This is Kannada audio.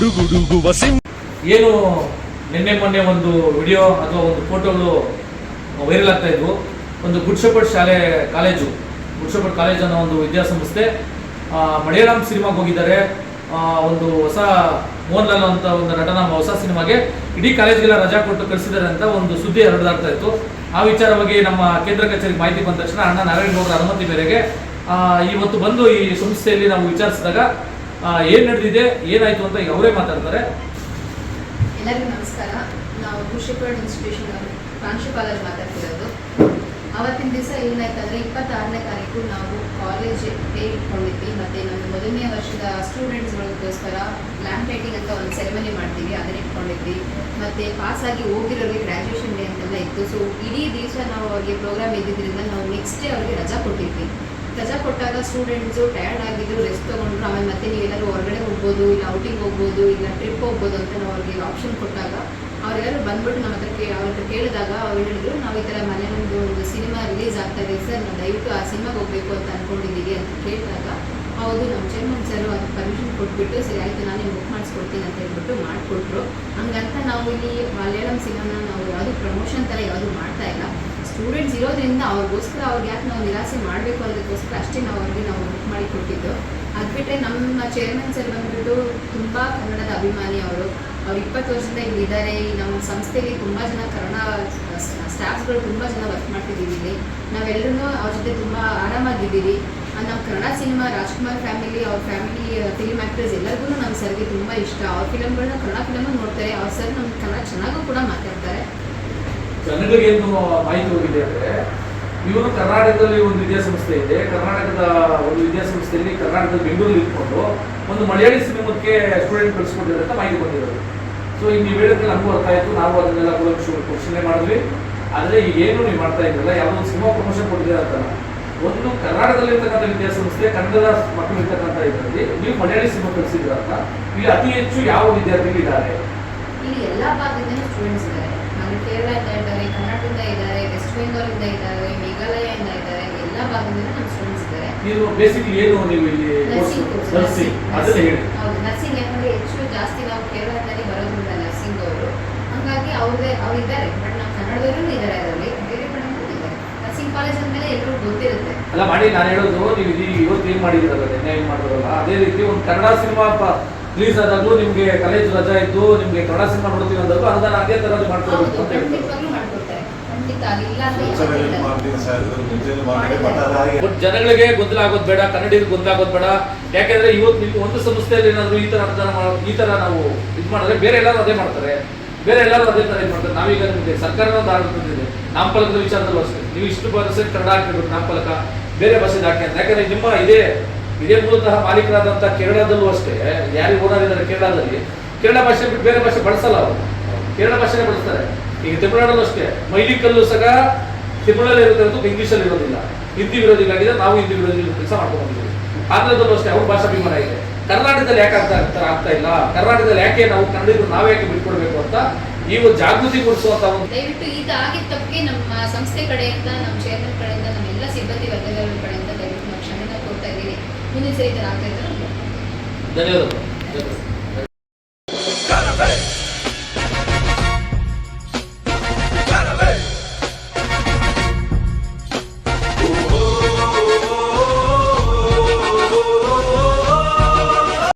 ಗುಡುಗುಡುಗುವ ಸಿಂ ಏನು ನಿನ್ನೆ ಮೊನ್ನೆ ಒಂದು ವಿಡಿಯೋ ಅಥವಾ ಒಂದು ಫೋಟೋಗಳು ವೈರಲ್ ಆಗ್ತಾ ಇದ್ವು. ಒಂದು ಗುಡ್ಶಪಟ್ ಶಾಲೆ ಕಾಲೇಜು. ಗುಡ್ಶಪಟ್ ಕಾಲೇಜ್ ಅನ್ನೋ ಒಂದು ವಿದ್ಯಾಸಂಸ್ಥೆ. ಮಳೆಯರಾಮ್ ಸಿನಿಮಾಗೆ ಹೋಗಿದ್ದಾರೆ. ಒಂದು ಹೊಸ ಮೋಹನ್ಲಾಲ್ ಅಂತ ಒಂದು ನಟನ, ಹೊಸ ಸಿನಿಮಾಗೆ ಇಡೀ ಕಾಲೇಜ್ಗೆಲ್ಲ ರಜಾ ಕೊಟ್ಟು ಕಳಿಸಿದ್ದಾರೆ ಅಂತ ಒಂದು ಸುದ್ದಿ ಹರಡಾಗ್ತಾ ಇತ್ತು. ಆ ವಿಚಾರವಾಗಿ ನಮ್ಮ ಕೇಂದ್ರ ಕಚೇರಿಗೆ ಮಾಹಿತಿ ಬಂದ ತಕ್ಷಣ ಅಣ್ಣ ನಾರಾಯಣ ಗೌಡರ ಅನುಮತಿ ಮೇರೆಗೆ ಇವತ್ತು ಬಂದು ಈ ಸಂಸ್ಥೆಯಲ್ಲಿ ನಾವು ವಿಚಾರಿಸಿದಾಗ ಏನ್ ನಡೆದಿದೆ, ಏನಾಯ್ತು ಅಂತ ಅವರೇ ಮಾತಾಡ್ತಾರೆ. ಎಲ್ಲರಿಗೂ ನಮಸ್ಕಾರ. ನಾವು ಕೃಷಿಪರ್ಡ್ ಇನ್ಸ್ಟಿಟ್ಯೂಷನ್ ಪ್ರಾಂಶುಪಾಲರು ಮಾತಾಡ್ತಿರೋದು. ಅವತ್ತಿನ ದಿವಸ ಏನಾಯ್ತಂದ್ರೆ ಇಪ್ಪತ್ತಾರನೇ ತಾರೀಕು ನಾವು ಕಾಲೇಜ್ ಇಟ್ಕೊಂಡಿದ್ವಿ. ಮತ್ತೆ ನಮ್ಮ ಮೊದಲನೇ ವರ್ಷದ ಸ್ಟೂಡೆಂಟ್ಸ್ಗಳಿಗೋಸ್ಕರ ಲ್ಯಾಂಪ್ ಲೈಟಿಂಗ್ ಅಂತ ಒಂದು ಸೆರೆಮನಿ ಮಾಡ್ತೀವಿ. ಅದನ್ನ ಇಟ್ಕೊಂಡಿದ್ವಿ. ಮತ್ತೆ ಪಾಸ್ ಆಗಿ ಹೋಗಿರೋರಿಗೆ ಗ್ರ್ಯಾಜುಯೇಷನ್ ಡೇ ಅಂತೆಲ್ಲ ಇತ್ತು. ಸೊ ಇಡೀ ದಿವಸ ನಾವು ಅವ್ರಿಗೆ ಪ್ರೋಗ್ರಾಮ್ ಇದ್ದಿದ್ದರಿಂದ ನಾವು ನೆಕ್ಸ್ಟ್ ಡೇ ಅವ್ರಿಗೆ ರಜಾ ಕೊಟ್ಟಿದ್ವಿ. ರಜಾ ಕೊಟ್ಟಾಗ ಸ್ಟೂಡೆಂಟ್ಸು ಟಯರ್ಡ್ ಆಗಿದ್ರು ರೆಸ್ಟ್ ತೊಗೊಂಡ್ರು, ಆಮೇಲೆ ಮತ್ತೆ ನೀವೆಲ್ಲರೂ ಹೊರಗಡೆ ಹೋಗ್ಬೋದು, ಇಲ್ಲ ಔಟಿಂಗ್ ಹೋಗ್ಬೋದು, ಇಲ್ಲ ಟ್ರಿಪ್ ಹೋಗ್ಬೋದು ಅಂತ ನಾವು ಅವ್ರಿಗೆ ಆಪ್ಷನ್ ಕೊಟ್ಟಾಗ ಅವರೆಲ್ಲರೂ ಬಂದ್ಬಿಟ್ಟು ನಮ್ಮ ಹತ್ರ ಅವ್ರ ಹತ್ರ ಕೇಳಿದಾಗ ಅವ್ರು ಹೇಳಿದ್ರು, ನಾವು ಈ ಥರ ಮನೆಯೊಂದು ಒಂದು ಸಿನಿಮಾ ರಿಲೀಸ್ ಆಗ್ತಾ ಇದೆ ಸರ್, ನಾವು ದಯವಿಟ್ಟು ಆ ಸಿನಿಮಾಗೆ ಹೋಗ್ಬೇಕು ಅಂತ ಅಂದ್ಕೊಂಡಿದ್ದೀವಿ ಅಂತ ಕೇಳಿದಾಗ, ಹೌದು ನಮ್ಮ ಚೇರ್ಮನ್ ಸರ್ ಅದಕ್ಕೆ ಪರ್ಮಿಷನ್ ಕೊಟ್ಬಿಟ್ಟು, ಸರಿ ಆಯಿತು, ನಾನೇ ಬುಕ್ ಮಾಡಿಸ್ಕೊಡ್ತೀನಿ ಅಂತ ಹೇಳ್ಬಿಟ್ಟು ಮಾಡಿಕೊಟ್ರು. ಹಂಗಂತ ನಾವು ಇಲ್ಲಿ ಮಲಯಾಳಂ ಸಿನಿಮಾನ ನಾವು ಯಾವುದು ಪ್ರಮೋಷನ್ ಥರ ಯಾವುದು ಮಾಡ್ತಾ ಇಲ್ಲ. ಸ್ಟೂಡೆಂಟ್ಸ್ ಇರೋದ್ರಿಂದ ಅವ್ರಿಗೋಸ್ಕರ ಅವ್ರಿಗೆ ಯಾಕೆ ನಾವು ನಿರಾಸೆ ಮಾಡಬೇಕು ಅನ್ನೋದಕ್ಕೋಸ್ಕರ ಅಷ್ಟೇ ನಾವು ಅವ್ರಿಗೆ ನಾವು ಬುಕ್ ಮಾಡಿ ಕೊಟ್ಟಿದ್ದು. ಅದು ಬಿಟ್ಟರೆ ನಮ್ಮ ಚೇರ್ಮನ್ ಸರ್ ಬಂದ್ಬಿಟ್ಟು ತುಂಬ ಕನ್ನಡದ ಅಭಿಮಾನಿ ಅವರು. ಅವ್ರು ಇಪ್ಪತ್ತು ವರ್ಷದಿಂದ ಇಲ್ಲಿ ಇದ್ದಾರೆ. ಈ ನಮ್ಮ ಸಂಸ್ಥೆಗೆ ತುಂಬ ಜನ ಕನ್ನಡ ಸ್ಟಾಫ್ಸ್ಗಳು ತುಂಬ ಜನ ವರ್ಕ್ ಮಾಡ್ತಿದ್ದೀವಿ. ಇಲ್ಲಿ ನಾವೆಲ್ಲರೂ ಅವ್ರ ಜೊತೆ ತುಂಬ ಆರಾಮಾಗಿದ್ದೀವಿ. ನಮ್ಮ ಕನ್ನಡ ಸಿನಿಮಾ ರಾಜ್ಕುಮಾರ್ ಫ್ಯಾಮಿಲಿ ಅವ್ರ ಫ್ಯಾಮಿಲಿ ಫಿಲ್ಮ್ ಆ್ಯಕ್ಟರ್ಸ್ ಎಲ್ಲರಿಗೂ ನಮ್ಮ ಸರ್ಗೆ ತುಂಬ ಇಷ್ಟ. ಅವ್ರ ಫಿಲಮ್ಗಳನ್ನ ಕನ್ನಡ ಫಿಲಮ್ ನೋಡ್ತಾರೆ. ಅವ್ರ ಸರ್ ನಮ್ಮ ಕನ್ನಡ ಚೆನ್ನಾಗೂ ಕೂಡ ಮಾತಾಡ್ತಾರೆ. ಜನಗಳಿಗೆ ಏನು ಮಾಹಿತಿ ಹೋಗಿದೆ ಅಂದ್ರೆ, ಇವರು ಕರ್ನಾಟಕದಲ್ಲಿ ಒಂದು ವಿದ್ಯಾಸಂಸ್ಥೆ ಇದೆ. ಕರ್ನಾಟಕದ ಒಂದು ವಿದ್ಯಾಸಂಸ್ಥೆಯಲ್ಲಿ ಕರ್ನಾಟಕದ ಬೆಂಗಳೂರಲ್ಲಿ ಇಟ್ಕೊಂಡು ಒಂದು ಮಲಯಾಳಿ ಸಿನಿಮಾಕ್ಕೆ ಸ್ಟೂಡೆಂಟ್ ಕಳಿಸ್ಕೊಂಡಿರೋ ಅಂತ ಮಾಹಿತಿ ಬಂದಿರೋದು. ಸೊ ಈಗ ನೀವು ಹೇಳಿದ್ರೆ ನಮಗೂ ಅರ್ಥ ಆಯ್ತು. ನಾವು ಅದನ್ನೆಲ್ಲ ಕೂಡ ಮಾಡಿದ್ವಿ. ಆದರೆ ಈಗ ಏನು ನೀವು ಮಾಡ್ತಾ ಇದ್ರಲ್ಲ ಯಾವುದೋ ಒಂದು ಸಿನಿಮಾ ಪ್ರಮೋಷನ್ ಕೊಟ್ಟಿದ್ದೀರ ಅಂತ ಒಂದು ಕರ್ನಾಟಕದಲ್ಲಿರ್ತಕ್ಕಂಥ ವಿದ್ಯಾಸಂಸ್ಥೆ, ಕನ್ನಡದ ಮಕ್ಕಳು ಇರ್ತಕ್ಕಂಥ ಇದರಲ್ಲಿ ನೀವು ಮಲಯಾಳಿ ಸಿನಿಮಾ ಕಳಿಸಿದ್ರ ಅಂತ, ಇಲ್ಲಿ ಅತಿ ಹೆಚ್ಚು ಯಾವ ವಿದ್ಯಾರ್ಥಿಗಳು ಇದ್ದಾರೆ ಇಲ್ಲಿ ಎಲ್ಲ ಭಾಗದಿಂದ ಸ್ಟೂಡೆಂಟ್ಸ್ ಇದ್ದಾರೆ ನಮ್ಮ ಕೇರಳದಿಂದ ಇದ್ದಾರೆ ಕರ್ನಾಟಕದಿಂದ ಇದ್ದಾರೆ ಬೆಂಗಾಲಿಂದ ಇದ್ದಾರೆ ಮೇಘಾಲಯದಿಂದ ಇದ್ದಾರೆ ಎಲ್ಲ ಭಾಗದಿಂದ ನಮ್ಮ ಸ್ಟೂಡೆಂಟ್ಸ್ ಇದ್ದಾರೆ ನೀವು ಬೇಸಿಕ್ಲಿ ಏನು ನೀವು ಇಲ್ಲಿ ನರ್ಸಿಂಗ್ ಅದನ್ನ ಹೇಳಿ. ಹೌದು ನರ್ಸಿಂಗ್ ಯಾಕಂದ್ರೆ ಹೆಚ್ಚು ಜಾಸ್ತಿ ನಾವು ಕೇರಳದಲ್ಲಿ ಬರೋದ್ರಿಂದ ನರ್ಸಿಂಗ್ ಅವರು. ಹಾಗಾಗಿ ಅವ್ರದೇ ಅವ್ರು ಇದ್ದಾರೆ ಬಟ್ ನಮ್ಮ ಕನ್ನಡದವರು ಇದ್ದಾರೆ ಅದರಲ್ಲಿ ಬೇರೆ ಕಡೆ ಇದ್ದಾರೆ. ನರ್ಸಿಂಗ್ ಕಾಲೇಜ್ ಅಂದಮೇಲೆ ಎಲ್ಲರೂ ಗೊತ್ತಿರುತ್ತೆ. ಅಲ್ಲ ಮಾಡಿ ನಾನು ಹೇಳೋದು ನೀವು ಇದು ಇವತ್ತು ಏನು ಮಾಡಿದಿರಲ್ಲ ನಿನ್ನೆ ಏನ್ ಮಾಡಿದ್ರಲ್ಲ? ಅದೇ ರೀತಿ ಒಂದು ಕನ್ನಡ ಸಿನಿಮಾ ಪ್ಲೀಸ್ ಆದಾಗಲೂ ನಿಮಗೆ ಕಾಲೇಜ್ ರಜಾ ಇದ್ದು ನಿಮಗೆ ಕನ್ನಡ ಸಿನಿಮಾ ನೋಡ್ತೀವಿ ಅಂದಾಗ ಅನುದಾನ ಅದೇ ಥರದ್ದು ಮಾಡ್ಕೊಳ್ಬೇಕು ಹೌದು ಅಂತ ಹೇಳ್ತಾರೆ ಜನಗಳಿಗೆ ಗೊಂದಲ ಆಗೋದು ಬೇಡ ಕನ್ನಡಿಗೆ ಗೊಂದಲ ಆಗೋದು ಬೇಡ. ಯಾಕೆಂದ್ರೆ ಇವತ್ತು ನೀವು ಒಂದು ಸಂಸ್ಥೆಯಲ್ಲಿ ಏನಾದ್ರು ಈ ತರ ಅನುದಾನ ಈ ತರ ನಾವು ಇದು ಮಾಡಿದ್ರೆ ಬೇರೆ ಎಲ್ಲರೂ ಅದೇ ಮಾಡ್ತಾರೆ. ಬೇರೆ ಎಲ್ಲರೂ ಅದೇ ತರ ಇದು ಮಾಡ್ತಾರೆ. ನಾವೀಗ ನಿಮಗೆ ಸರ್ಕಾರದ ಒಂದು ಇದೆ ನಾಮಫಲಕದ ವಿಚಾರದಲ್ಲೂ ಅಷ್ಟೇ ನೀವು ಇಷ್ಟು ಪರ್ಸೆಂಟ್ ಕನ್ನಡ ಹಾಕಿರ್ಬೇಕು ನಾಮಫಲಕ ಬೇರೆ ಭಾಷೆದು ಹಾಕಿ ಅಂತ. ಯಾಕಂದ್ರೆ ನಿಮ್ಮ ಇದೇ ಇದೇ ಮೂಲತಃ ಮಾಲೀಕರಾದಂತಹ ಕೇರಳದಲ್ಲೂ ಅಷ್ಟೇ ಯಾರಿಗೆ ಓನರ್ ಇದ್ದಾರೆ ಕೇರಳದಲ್ಲಿ ಕೇರಳ ಭಾಷೆ ಬಿಟ್ಟು ಬೇರೆ ಭಾಷೆ ಬಳಸಲ್ಲ ಅವರು. ಕೇರಳ ಭಾಷೆನೇ ಬಳಸ್ತಾರೆ. ಈಗ ತಮಿಳುನಾಡಲ್ಲೂ ಅಷ್ಟೇ ಮೈಲಿಕಲ್ಲೂ ಸಹ ತಮಿಳಲ್ಲಿ ಇರುತ್ತೆ ಹೊರತು ಇಂಗ್ಲೀಷಲ್ಲಿ ಇರೋದಿಲ್ಲ. ಹಿಂದಿ ವಿರೋಧಿಗಳಾಗಿದೆ ನಾವು ಹಿಂದಿ ವಿರೋಧಿ ಕೆಲಸ ಮಾಡ್ಕೊಂಡು ಬಂದಿದ್ದೀವಿ. ಆಂಧ್ರದಲ್ಲೂ ಅಷ್ಟೇ ಅವ್ರ ಭಾಷಾಭಿಮಾನ ಇದೆ. ಕರ್ನಾಟಕದಲ್ಲಿ ಯಾಕೆ ಆಗ್ತಾ ಆಗ್ತಾ ಆಗ್ತಾ ಇಲ್ಲ? ಕರ್ನಾಟಕದಲ್ಲಿ ಯಾಕೆ ನಾವು ಕನ್ನಡಿಗರು ನಾವು ಯಾಕೆ ಬಿಟ್ಕೊಡ್ಬೇಕು ಅಂತ ನೀವು ಜಾಗೃತಿ ಮೂಡಿಸುವಂತ ಒಂದು ದಯವಿಟ್ಟು ಈಗ ಆಗಿದ್ದ ತಪ್ಪಿಗೆ ನಮ್ಮ ಸಂಸ್ಥೆ ಕಡೆಯಿಂದ ನಮ್ಮ ಚೇರ್ಮನ್ ಕಡೆಯಿಂದ ನಮ್ಮ ಎಲ್ಲ ಸಿಬ್ಬಂದಿ ವರ್ಗದವರ ಕಡೆಯಿಂದ ದಯವಿಟ್ಟು ನಾವು ಕ್ಷಮೆನ ಕೊಡ್ತಾ ಇದ್ದೀವಿ. ಮುಂದಿನ ಸರಿ ಆಗ್ತಾ ಇದ್ದಾರೆ ಧನ್ಯವಾದಗಳು.